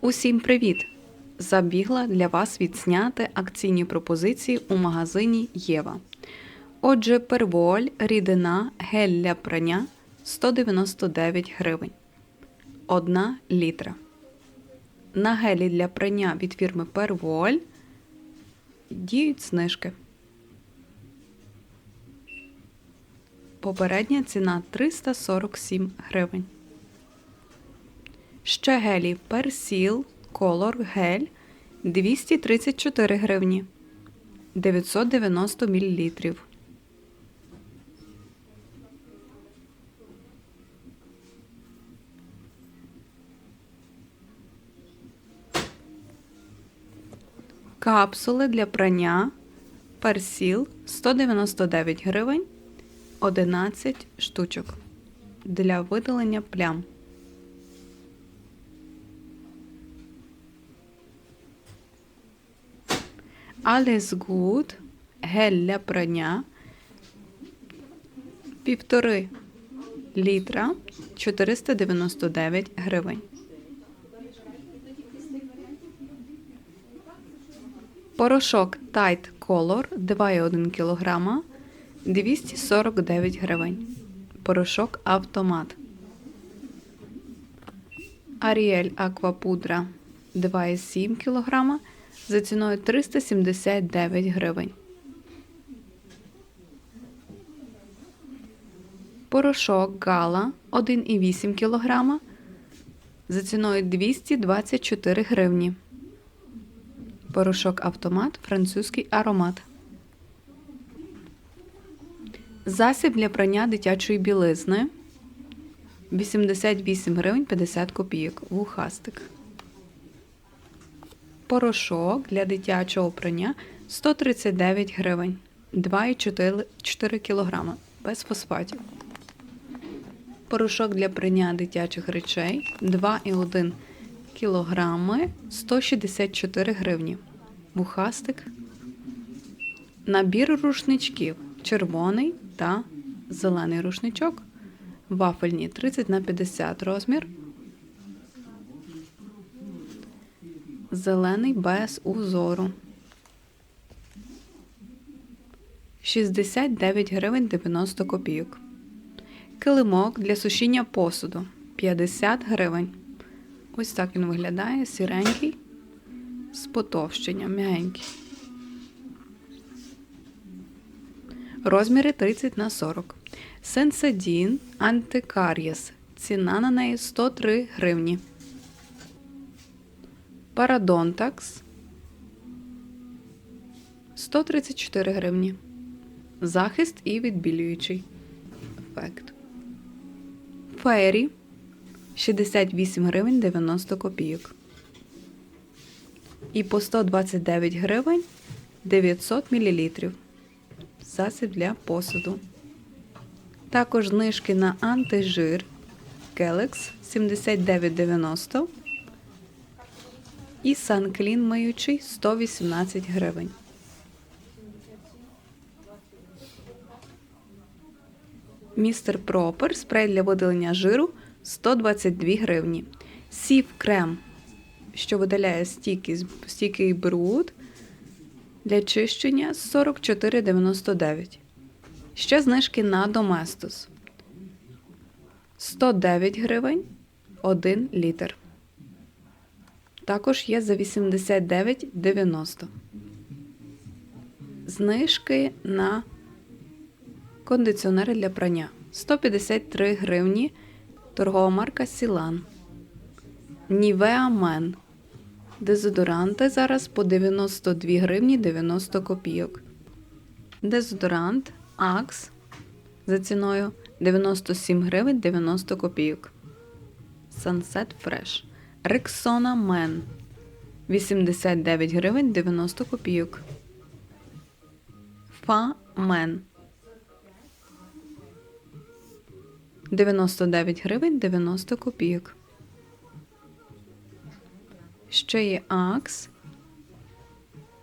Усім привіт! Забігла для вас відсняти акційні пропозиції у магазині Єва. Отже, перволь, рідина, гель для прання 199 гривень. 1 літра. На гелі для прання від фірми Перволь діють знижки. Попередня ціна 347 гривень. Ще гелі. Персіл Колор Гель 234 гривні. 990 мл. Капсули для прання. Персіл 199 гривень. 11 штучок. Для видалення плям. Alles Good гель для прання півтори літра 499 гривень. Порошок Tide Color 2,1 кг 249 гривень. Порошок Автомат. Ariel Аквапудра 2,7 кг за ціною 379 гривень. Порошок Гала 1,8 кг за ціною 224 гривні. Порошок автомат французький аромат. Засіб для прання дитячої білизни 88 гривень 50 копійок. Вухастик. Порошок для дитячого прання 139 гривень 2,4 кг без фосфатів. Порошок для прання дитячих речей 2,1 кг 164 гривні. Вухастик. Набір рушничків червоний та зелений рушничок. Вафельні 30 на 50 розмір. Зелений без узору. 69 гривень 90 копійок. Килимок для сушіння посуду 50 гривень. Ось так він виглядає сіренький, з потовщенням, м'ягенький. Розміри 30 на 40. Сенсадін антикарієс. Ціна на неї 103 гривні. Парадонтакс 134 гривні. Захист і відбілюючий ефект. Фейрі 68 гривень 90 копійок. І по 129 гривень 900 мл. Засіб для посуду. Також знижки на антижир Келекс 79,90 і Санклін миючий 118 гривень. Містер Пропер спрей для видалення жиру 122 гривні. Сів крем, що видаляє стійкий, стійкий бруд для чищення 44,99. Ще знижки на Доместос 109 гривень 1 літр. Також є за 89,90. Знижки на кондиціонери для прання 153 гривні. Торгова марка Сілан. Нівеа Мен. Дезодоранти зараз по 92 гривні 90 копійок. Дезодорант Акс за ціною 97 гривень 90 копійок. Sunset Fresh. Рексона Мен 89 гривень 90 копійок. Фа Мен 99 гривень 90 копійок. Ще є Акс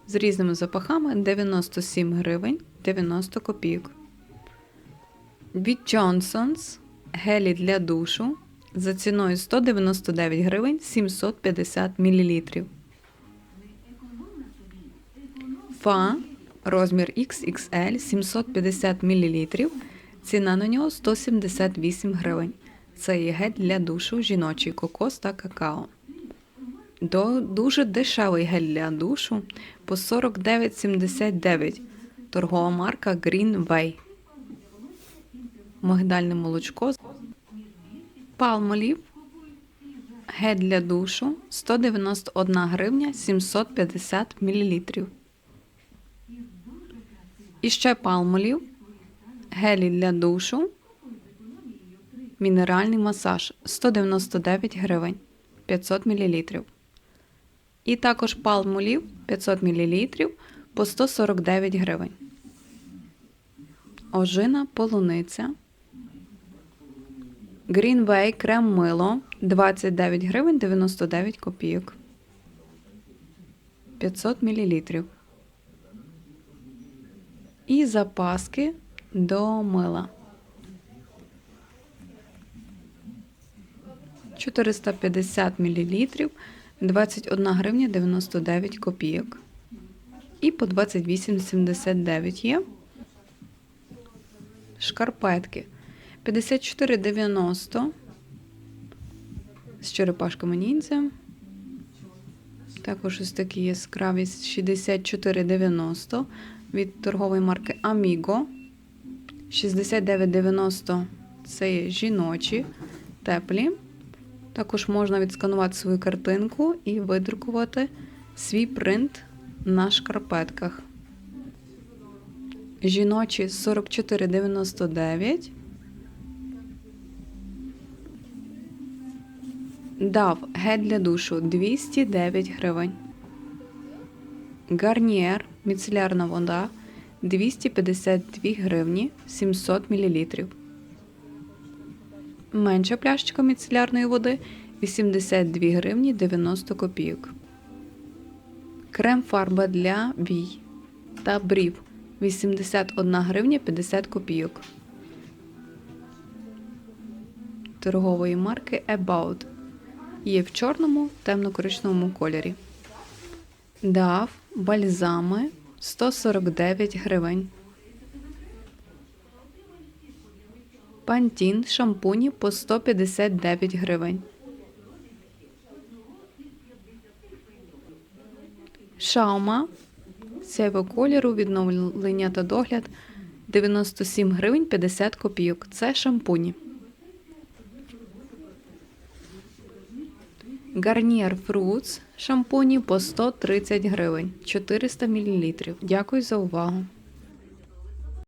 з різними запахами 97 гривень 90 копійок. Від Johnson's гелі для душу за ціною 199 гривень 750 мл. Фа розмір XXL 750 мл. Ціна на нього 178 гривень. Це є гель для душу жіночий кокос та какао. До дуже дешевий гель для душу по 49,79. Торгова марка Green Way. Мигдальне молочко. Палмолів. Гель для душу 191 гривня 750 мл. І ще палмолів. Гелі для душу. Мінеральний масаж 199 гривень 500 мл. І також палмолів 500 мл по 149 гривень. Ожина полуниця. Greenway крем мило 29 гривень 99 копійок. 500 мл. І запаски до мила. 450 мл 21 гривня 99 копійок. І по 28,79 є. Шкарпетки 54,90 з черепашками ніндзя. Також ось такі яскраві 64,90 від торгової марки Amigo. 69,90 це є жіночі, теплі. Також можна відсканувати свою картинку і видрукувати свій принт на шкарпетках. Жіночі 44,99. Дав гель для душу 209 гривень. Гарнієр міцелярна вода 252 гривні 700 мл. Менша пляшечка міцелярної води 82 гривні 90 копійок. Крем фарба для вій та брів 81 гривня 50 копійок. Торгової марки About. Є в чорному темно-коричневому кольорі. Дав бальзами 149 гривень. Пантін шампуні по 159 гривень. Шаума сяйво кольору, відновлення та догляд 97 гривень 50 копійок. Це шампуні. Гарнієр Fruits шампуні по 130 гривень 400 мл. Дякую за увагу.